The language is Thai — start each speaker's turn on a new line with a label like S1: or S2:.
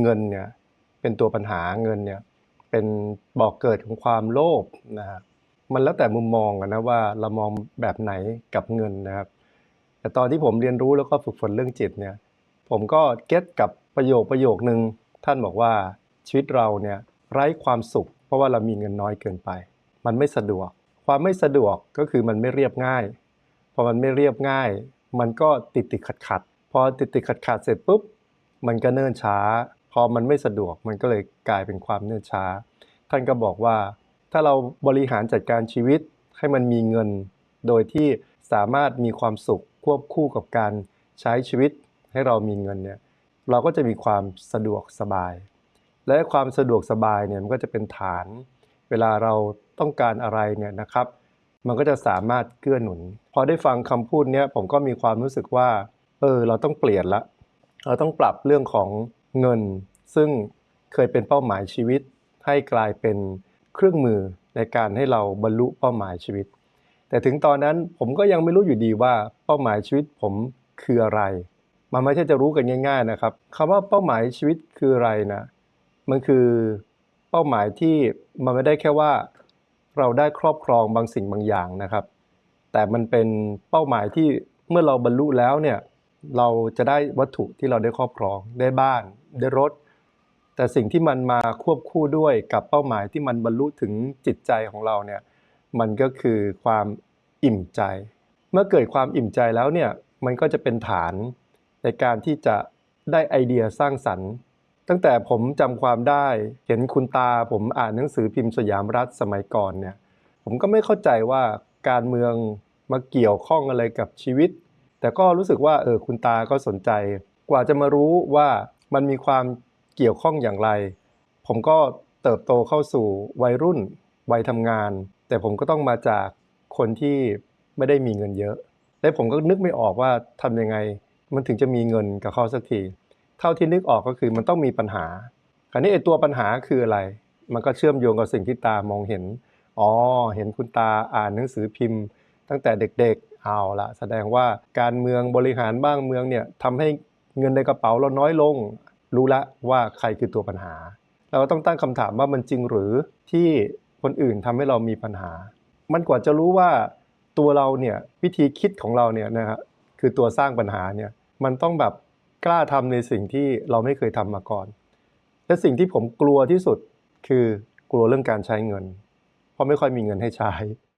S1: เงินเนี่ยเป็นตัวปัญหาเงินเนี่ยเป็นบอกเกิดของความโลภนะฮะมันแล้วแต่มุมมองนะว่าเรามองแบบไหนกับเงินนะครับ แต่ตอนที่ผมเรียนรู้แล้วก็ฝึกฝนเรื่องจิตเนี่ยผมก็เก็ตกับประโยคประโยคนึงท่านบอกว่าชีวิตเราเนี่ยไร้ความสุข เพราะว่าเรามีเงินน้อยเกินไป มันไม่สะดวก ความไม่สะดวกก็คือมันไม่เรียบง่ายพอมันไม่เรียบง่าย มันก็ติดติดขัดขัดพอติดติดขัดขัดเสร็จปุ๊บมันก็เนิ่นช้า พอมันไม่สะดวกมันก็เลยกลายเป็นความเนิ่นช้า ท่านก็บอกว่า ถ้าเราบริหารจัดการชีวิตให้มันมีเงิน โดยที่สามารถมีความสุขควบคู่กับการใช้ชีวิตให้เรามีเงินเนี่ยเราก็จะมีความสะดวกสบาย และความสะดวกสบายเนี่ยมันก็จะเป็นฐาน เวลาเราต้องการอะไรเนี่ยนะครับ มันก็จะสามารถเกื้อหนุน พอได้ฟังคำพูดเนี้ยผมก็มีความรู้สึกว่าเออเราต้องเปลี่ยนละ เราต้องปรับเรื่องของ เงิน ซึ่งเคยเป็นเป้าหมายชีวิต ให้กลายเป็นเครื่องมือในการให้เราบรรลุเป้าหมายชีวิต แต่ถึงตอนนั้นผมก็ยังไม่รู้อยู่ดีว่าเป้าหมายชีวิตผมคืออะไร มันไม่ใช่จะรู้กันง่าย ๆนะครับคำว่าเป้าหมายชีวิตคืออะไรนะมันคือเป้าหมายที่มันไม่ได้แค่ว่า เราได้ครอบครองบางสิ่งบางอย่างนะครับ แต่มันเป็นเป้าหมายที่เมื่อเราบรรลุแล้วเนี่ย เราจะได้วัตถุที่เราได้ครอบครองได้บ้าน ได้รถ แต่สิ่งที่มันมาควบคู่ด้วยกับเป้าหมายที่มันบรรลุถึงจิตใจของเราเนี่ยมันก็คือความอิ่มใจ เมื่อเกิดความอิ่มใจแล้วเนี่ยมันก็จะเป็นฐานในการที่จะได้ไอเดียสร้างสรรค์ ตั้งแต่ผมจำความได้เห็นคุณตาผมอ่านหนังสือพิมพ์สยามรัฐสมัยก่อนเนี่ยผมก็ไม่เข้าใจว่าการเมืองมาเกี่ยวข้องอะไรกับชีวิต แต่ก็รู้สึกว่าเออคุณตาก็สนใจ กว่าจะมารู้ว่ามันมีความเกี่ยวข้องอย่างไร ผมก็เติบโตเข้าสู่วัยรุ่นวัยทำงาน แต่ผมก็ต้องมาจากคนที่ไม่ได้มีเงินเยอะ และผมก็นึกไม่ออกว่าทำยังไง มันถึงจะมีเงินกับเขาสักที เท่าที่นึกออกก็คือมันต้องมีปัญหา คราวนี้ไอ้ตัวปัญหาคืออะไร มันก็เชื่อมโยงกับสิ่งที่ตามองเห็น อ๋อ เห็นคุณตาอ่านหนังสือพิมพ์ ตั้งแต่เด็ก เอาละแสดงว่าการเมืองบริหารบ้างเมืองเนี่ยทำให้เงินในกระเป๋าเราน้อยลง รู้ละว่าใครคือตัวปัญหา เราก็ต้องตั้งคำถามว่ามันจริงหรือที่คนอื่นทำให้เรามีปัญหา มันกว่าจะรู้ว่าตัวเราเนี่ยวิธีคิดของเราเนี่ยนะฮะคือตัวสร้างปัญหาเนี่ยมันต้องแบบกล้าทำในสิ่งที่เราไม่เคยทำมาก่อน และสิ่งที่ผมกลัวที่สุดคือกลัวเรื่องการใช้เงิน เพราะไม่ค่อยมีเงินให้ใช้